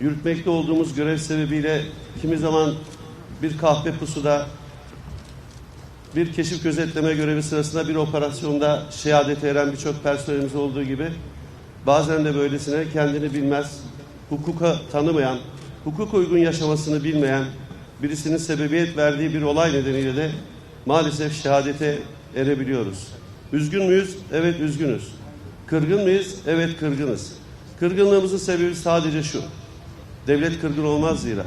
yürütmekte olduğumuz görev sebebiyle kimi zaman bir kahve pusuda, bir keşif gözetleme görevi sırasında bir operasyonda şehadete eren birçok personelimiz olduğu gibi bazen de böylesine kendini bilmez, hukuka tanımayan, hukuk uygun yaşamasını bilmeyen birisinin sebebiyet verdiği bir olay nedeniyle de maalesef şehadete erebiliyoruz. Üzgün müyüz? Evet üzgünüz. Kırgın mıyız? Evet kırgınız. Kırgınlığımızın sebebi sadece şu. Devlet kırgın olmaz zira.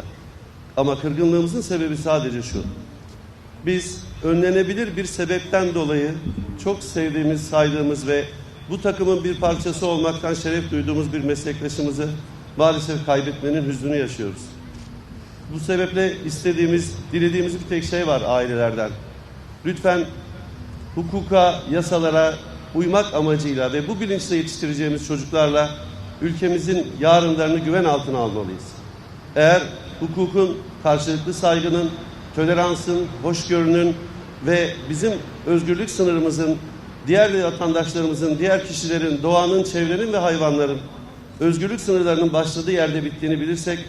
Ama kırgınlığımızın sebebi sadece şu. Biz önlenebilir bir sebepten dolayı çok sevdiğimiz, saydığımız ve bu takımın bir parçası olmaktan şeref duyduğumuz bir meslektaşımızı maalesef kaybetmenin hüznünü yaşıyoruz. Bu sebeple istediğimiz, dilediğimiz bir tek şey var ailelerden. Lütfen hukuka, yasalara uymak amacıyla ve bu bilinçle yetiştireceğimiz çocuklarla ülkemizin yarınlarını güven altına almalıyız. Eğer hukukun, karşılıklı saygının, toleransın, hoşgörünün ve bizim özgürlük sınırımızın, diğer vatandaşlarımızın, diğer kişilerin, doğanın, çevrenin ve hayvanların özgürlük sınırlarının başladığı yerde bittiğini bilirsek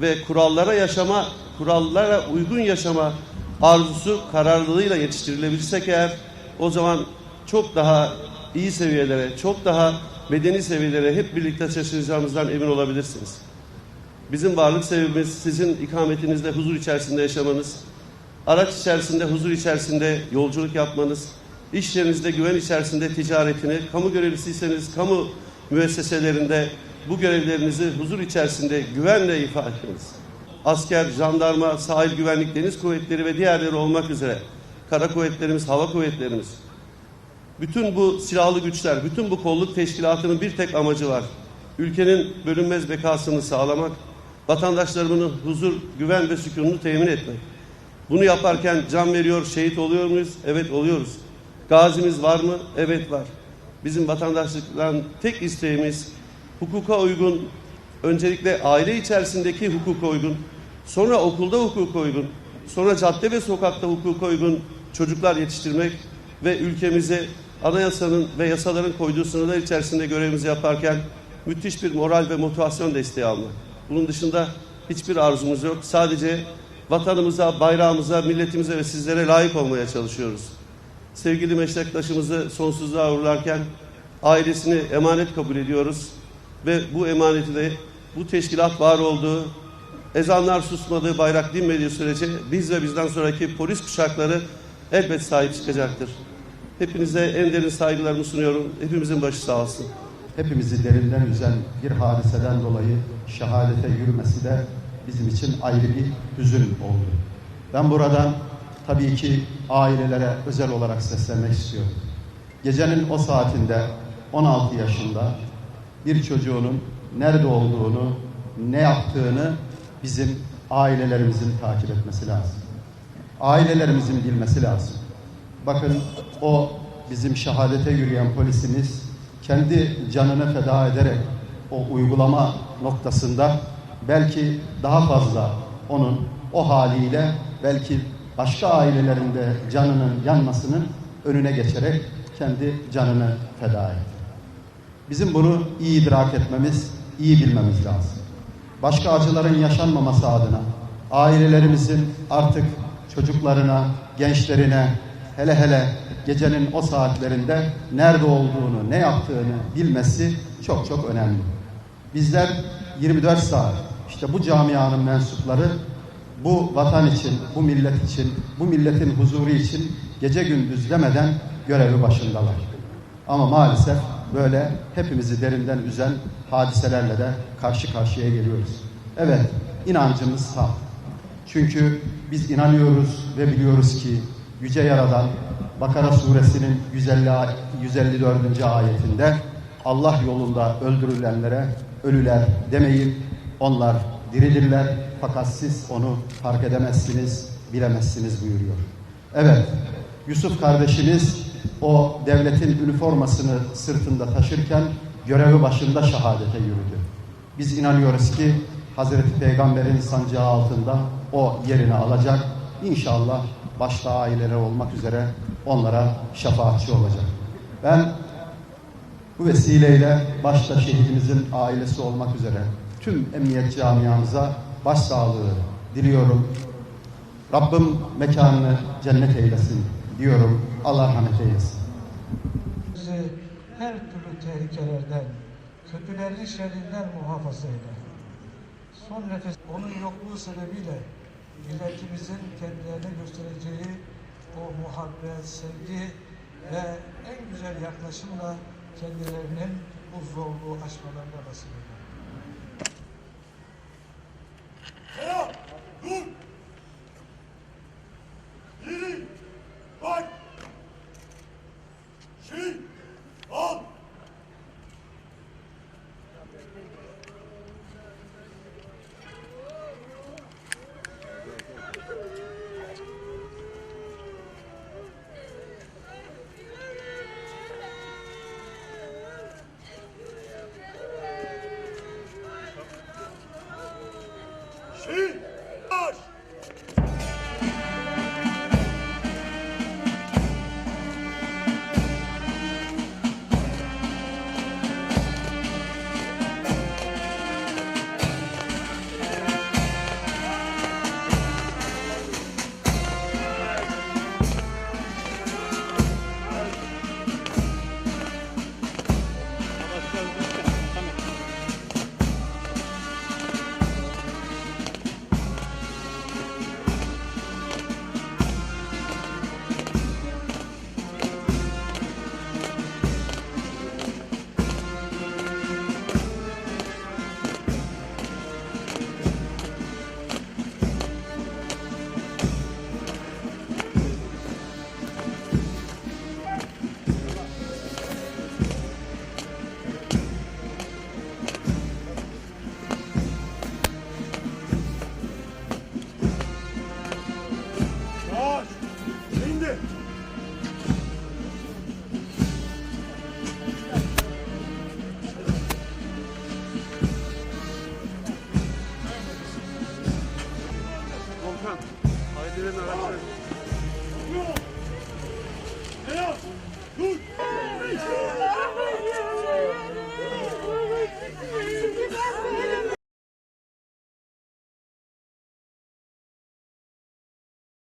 ve kurallara yaşama, kurallara uygun yaşama arzusu kararlılığıyla yetiştirilebilirsek eğer o zaman çok daha iyi seviyelere, çok daha medeni seviyelere hep birlikte taşıyacağımızdan emin olabilirsiniz. Bizim varlık sebebimiz sizin ikametinizde huzur içerisinde yaşamanız, araç içerisinde huzur içerisinde yolculuk yapmanız, iş yerinizde güven içerisinde ticaretini, kamu görevlisiyseniz kamu müesseselerinde bu görevlerinizi huzur içerisinde güvenle ifade etmeniz. Asker, jandarma, sahil güvenlik, deniz kuvvetleri ve diğerleri olmak üzere kara kuvvetlerimiz, hava kuvvetlerimiz, bütün bu silahlı güçler, bütün bu kolluk teşkilatının bir tek amacı var. Ülkenin bölünmez bekasını sağlamak, vatandaşlarımın huzur, güven ve sükununu temin etmek. Bunu yaparken can veriyor, şehit oluyor muyuz? Evet oluyoruz. Gazimiz var mı? Evet var. Bizim vatandaşlıktan tek isteğimiz hukuka uygun, öncelikle aile içerisindeki hukuka uygun, sonra okulda hukuka uygun, sonra cadde ve sokakta hukuka uygun çocuklar yetiştirmek ve ülkemize anayasanın ve yasaların koyduğu sınırlar içerisinde görevimizi yaparken müthiş bir moral ve motivasyon desteği almak. Bunun dışında hiçbir arzumuz yok. Sadece vatanımıza, bayrağımıza, milletimize ve sizlere layık olmaya çalışıyoruz. Sevgili meslektaşımızı sonsuzluğa uğurlarken ailesini emanet kabul ediyoruz ve bu emaneti de bu teşkilat var olduğu, ezanlar susmadığı, bayrak dinmediği sürece biz ve bizden sonraki polis kuşakları elbet sahip çıkacaktır. Hepinize en derin saygılarımı sunuyorum. Hepimizin başı sağ olsun. Hepimizi derinden üzen bir hadiseden dolayı şehadete yürümesi de bizim için ayrı bir hüzün oldu. Ben buradan tabii ki ailelere özel olarak seslenmek istiyorum. Gecenin o saatinde 16 yaşında bir çocuğunun nerede olduğunu, ne yaptığını bizim ailelerimizin takip etmesi lazım. Ailelerimizin bilmesi lazım. Bakın o bizim şehadete yürüyen polisimiz kendi canını feda ederek o uygulama noktasında belki daha fazla onun o haliyle belki başka ailelerinde canının yanmasının önüne geçerek kendi canını feda etti. Bizim bunu iyi idrak etmemiz, iyi bilmemiz lazım. Başka acıların yaşanmaması adına ailelerimizin artık çocuklarına, gençlerine hele hele gecenin o saatlerinde nerede olduğunu, ne yaptığını bilmesi çok çok önemli. Bizler 24 saat işte bu camianın mensupları bu vatan için, bu millet için, bu milletin huzuru için gece gündüz demeden görevi başındalar. Ama maalesef böyle hepimizi derinden üzen hadiselerle de karşı karşıya geliyoruz. Evet, inancımız tam. Çünkü biz inanıyoruz ve biliyoruz ki Yüce Yaradan Bakara suresinin 150, 154. ayetinde Allah yolunda öldürülenlere ölüler demeyin. Onlar dirilirler fakat siz onu fark edemezsiniz, bilemezsiniz buyuruyor. Evet, Yusuf kardeşimiz o devletin üniformasını sırtında taşırken görevi başında şehadete yürüdü. Biz inanıyoruz ki Hazreti Peygamber'in sancağı altında o yerini alacak. İnşallah başta aileleri olmak üzere onlara şefaatçi olacak. Ben bu vesileyle başta şehidimizin ailesi olmak üzere tüm emniyet camiamıza başsağlığı diliyorum. Rabbim mekanını cennet eylesin diyorum. Allah rahmet eylesin. bizi her türlü tehlikelerden, kötülerin şerrinden muhafaza eyle. Son nefes onun yokluğu sebebiyle milletimizin kendilerine göstereceği o muhabbet, sevgi ve en güzel yaklaşımla kendilerinin bu zorluğu aşmalarına nasip. Haydi lan araçlar.